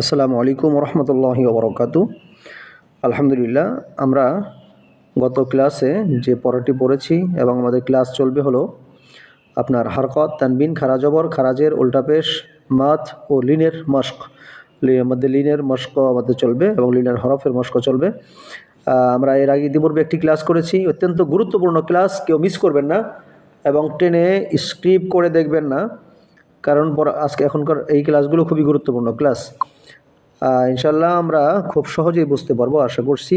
আসসালামু আলাইকুম রহমতুল্লাহি ওবরকাতু। আলহামদুলিল্লাহ, আমরা গত ক্লাসে যে পড়াটি পড়েছি এবং আমাদের ক্লাস চলবে হলো আপনার হারকত, তানবিন, খারাজবর, খারাজের উল্টাপেশ মাথ ও লিনের মস্ক মধ্যে লিনের মস্ক আমাদের চলবে এবং লিনের হরফের মস্ক চলবে। আমরা এর আগে ইতিপূর্বে একটি ক্লাস করেছি, অত্যন্ত গুরুত্বপূর্ণ ক্লাস, কেউ মিস করবেন না এবং টেনে স্ক্রিপ করে দেখবেন না। কারণ আজকে এখনকার এই ক্লাসগুলো খুবই গুরুত্বপূর্ণ ক্লাস। ইনশাল্লাহ আমরা খুব সহজেই বুঝতে পারব, আশা করছি।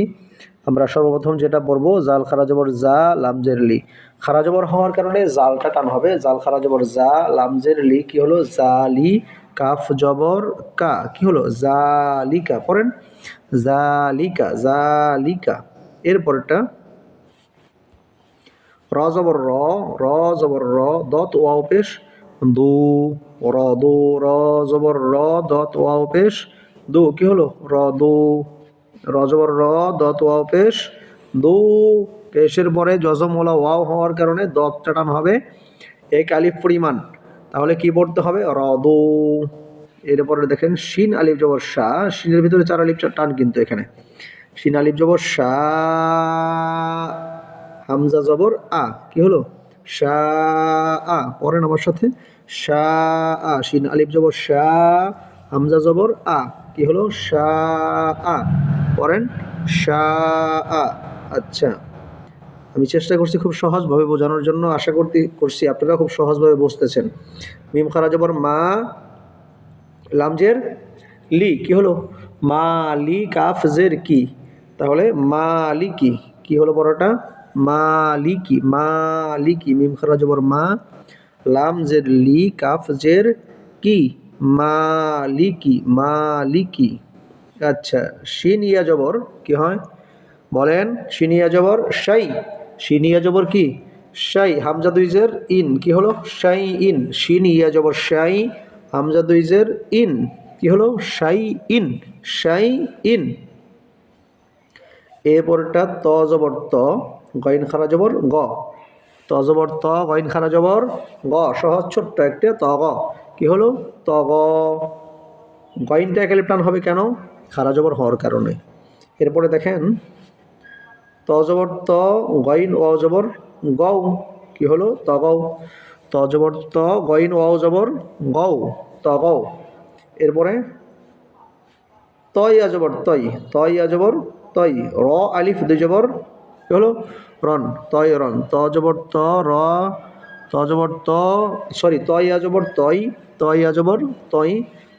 আমরা সর্বপ্রথম যেটা পড়ব, জাল খারাজবর জা লামজের লি। খারাজবর হওয়ার কারণে জালটা টান হবে। জাল খারাজবর জা লামজের লি কি হলো? জালি কাফ জবর কা। কি হলো? জালিকা পড়েন? জালিকা জালিকা এরপরটা র জবর র র জবর র, দত ওয়াও পেশ। দু, র দু, র জবর র, দত ওয়াও পেশ। দু, কি হলো? র, দু। র জবর র দত ওয়াও পেশ। দো, পেশের পরে জজমওয়ালা ওয়াও হওয়ার কারণে দত টান হবে। এক আলিফ পরিমাণ। তাহলে কি পড়তে হবে? র, দু। এরপরে দেখেন, শিন আলিফ জবর শাহ শিনের ভিতরে চার আলিফ টান কিন্তু এখানে। শিন আলিফ জবর শাহ হামজা জবর আ। কি হলো? শা আ। পড়েন আমার সাথে। শা আ। শিন আলিফ জবর শা হামজা জবর আ। কি হলো? শা আ পড়েন? শা আ আচ্ছা। আমি চেষ্টা করছি খুব সহজভাবে বোঝানোর জন্য। আশা করতে, করছি আপনারা খুব সহজভাবে বুঝতেছেন। মিম খারা জবর মা লামজের লি, কি হলো? মালি কাফ জের কি? তাহলে মালিকি, কি কি হলো বড়টা মালিকি মালিকি। মিম খারা জবর মা লাম জের লি কাফ জের কি? মালিকি মালিকি। আচ্ছা শিন ইয়া জবর কি হয়? বলেন, শিনিয়া জবর, শাই। শিনিয়া জবর কি? শাই, হামজা দুইজের ইন। কি হলো? শাই ইন। শিনিয়া জবর, শাই, হামজা দুইজের ইন। কি হলো? শাই ইন শাই ইন। এরপরটা ত জবর ত গইন খারা জবর গ। ত জবর ত গইন খারা জবর গ। সহজ, ছোট্ট একটা ত, গ। কি হলো? তগ। গ গইনটা একালে টান হবে কেন? খারা জবর হওয়ার কারণে। এরপরে দেখেন, ত ত, গইন, ও জবর গও। কি হলো? ত গও ত জবর ত, গইন, ও জবর গও। ত এরপরে, তই আজবর তই। তই আজবর তই। র, আলিফ, দুই জবর। কি হলো? রন তয় রন। ত ত, র ত জবর ত, সরি তই আজবর তই তই আজবর তই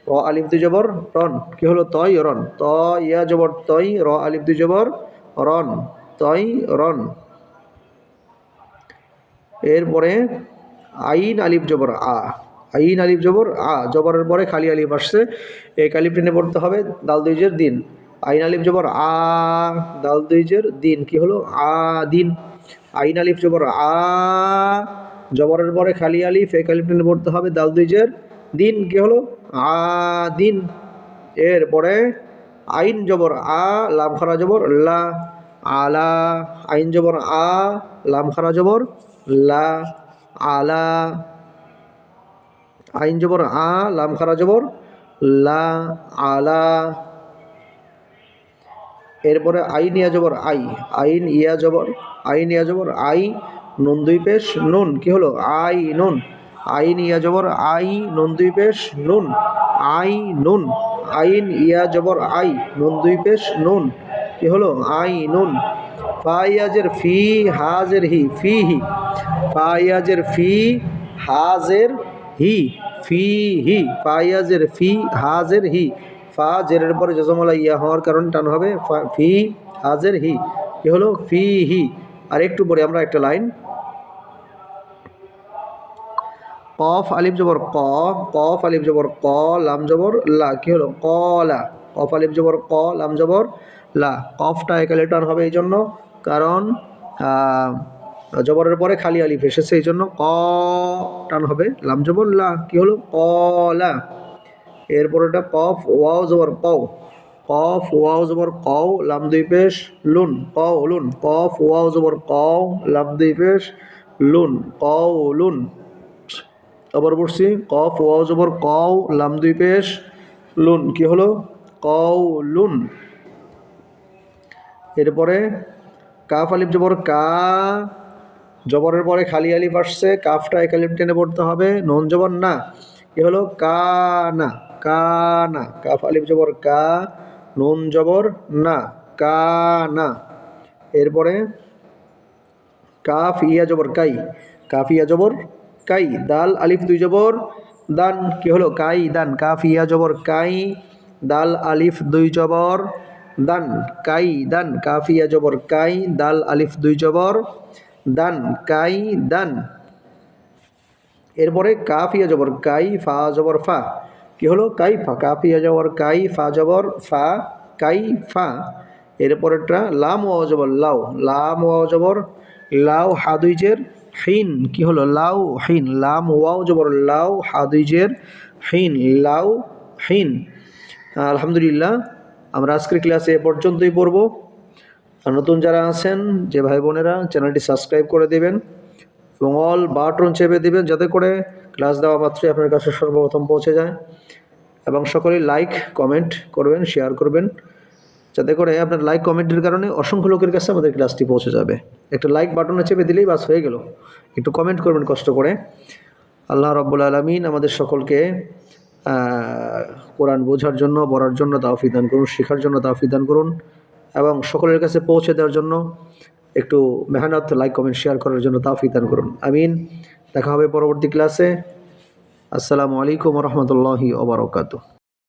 র আলিফ দুই জবর রন। কি হলো? তই রন। ত ইয়া জবর তই র আলিফ দুই জবর রন। তই রন। এরপরে আইন আলিফ জবর আ। আইন আলিফ জবর আ। জবরের পরে খালি আলিফ আসছে। এই আলিফ টেনে পড়তে হবে। দাল দুইজের দিন। আইন আলিফ জবর আ। দাল দুইজের দিন। কি হলো? আ, দিন। আইন আলিফ জবর আ। জবরের পরে খালি আলিফ এক আলিফ পড়তে হবে দাল দুইজের দিন কি হলো? আ, দিন। এরপরে আইন জবর, আ, লাম খারা জবর, লা। আলা, আইন জবর, আ, লাম খারা জবর, লা। আলা, আইন জবর, আ, লাম খারা জবর, লা। আলা। এরপরে আইন ইয়া জবর, আই। আইন ইয়া জবর, আইন ইয়া জবর, আই। নুন দুই পেশ, নুন, কি হলো? আই, নুন। আইন ইয়া জবর, আই, নুন দুই পেশ, নুন। আই, নুন। আইন ইয়া জবর, আই, নুন দুই পেশ, নুন। কি হলো? আই, নুন। ফাইয়াজের ফি, হাজের হি, ফি হি। ফাইয়াজের ফি, হাজের হি, ফি হি। ফাইয়াজের ফি, হাজের হি। ফা জেরের পরে জজমলা ইয়া হওয়ার কারণ টান হবে। ফা- হাজের হি। কি হলো? ফি হি। আর একটু পরে আমরা একটা লাইন কফ, আলিফ জবর ক, কফ, আলিফ জবর ক, লাম জবর লা, কি হলো? কলা, কফ, আলিফ জবর ক, লাম জবর লা, কফটা একালে টান হবে এই জন্য, কারণ জবরের পরে খালি আলিফ এসেছে এই জন্য ক টান হবে, লাম জবর লা, কি হলো? কলা এরপর এটা কফ, ওয়াও জবর কও, কফ, ওয়াও জবর কও, লাম দুই পেশ, লুন, কও, লুন, কফ, ওয়াও জবর কও, লাম দুই পেশ, লুন, কও, লুন আবার পড়ছি, কফ, ওয়াও, জবর, কও, লাম দুই পেশ, লুন, কি হলো? কও, লুন। এরপরে কাফ, আলিফ, জবর, কা। জবরের পরে খালি আলিফ আসছে, কাফটা এক আলিফ টেনে পড়তে হবে, নুন, জবর, না। এ হলো? কানা কানা কাফ, আলিফ, জবর, কা, নুন, জবর, না কানা এরপরে কাফ, ইয়া, জবর, কাই। কাফ, ইয়া, জবর কাই, দাল, আলিফ, দুই জবর, দান কি হলো? কাই, দান, কাফ, ইয়া, জবর, কাই, দাল, আলিফ, দুই জবর, দান, কাই, দান, কাফ, ইয়া, জবর, কাই, দাল, আলিফ, দুই জবর, দান, কাই, দান। এরপরে কাফিয়া জবর, কাই, ফা, জবর, ফা। কি হলো? কাই, ফা কাফিয়া জবর, কাই, ফা, জবর, ফা, কাই, ফা। এরপরেরটা লাম ও জবর লাউ লাম ও জবর লাউ হাদুইজের হিন, কি হলো? লাউ, হিন। লাম, ওয়াও জবর লাউ হাদুইজের হিন। লাউ, হিন। আলহামদুলিল্লাহ, আমরা আজকের ক্লাসে এ পর্যন্তই পড়ব। আর নতুন যারা আছেন, যে ভাই বোনেরা, চ্যানেলটি সাবস্ক্রাইব করে দেবেন এবং অল বাটন চেপে দেবেন যাতে করে ক্লাস দেওয়া মাত্রই আপনার কাছে সর্বপ্রথম পৌঁছে যায়। এবং সকলেই লাইক, কমেন্ট করবেন, শেয়ার করবেন। যাতে করে আপনার লাইক কমেন্টের কারণে অসংখ্য লোকের কাছে আমাদের ক্লাসটি পৌঁছে যাবে। একটা লাইক বাটনে চেপে দিলেই বাস হয়ে গেল। একটু কমেন্ট করবেন কষ্ট করে। আল্লাহ রব্বুল আলমিন আমাদের সকলকে কোরআন বোঝার জন্য, পড়ার জন্য তাওফিক দান করুন, শেখার জন্য তাওফিক দান করুন এবং সকলের কাছে পৌঁছে দেওয়ার জন্য একটু মেহনত লাইক কমেন্ট শেয়ার করার জন্য তাওফিক করুন। আমিন। দেখা হবে পরবর্তী ক্লাসে আসসালামু আলাইকুম রহমতুল্লাহি ওবরাকাতু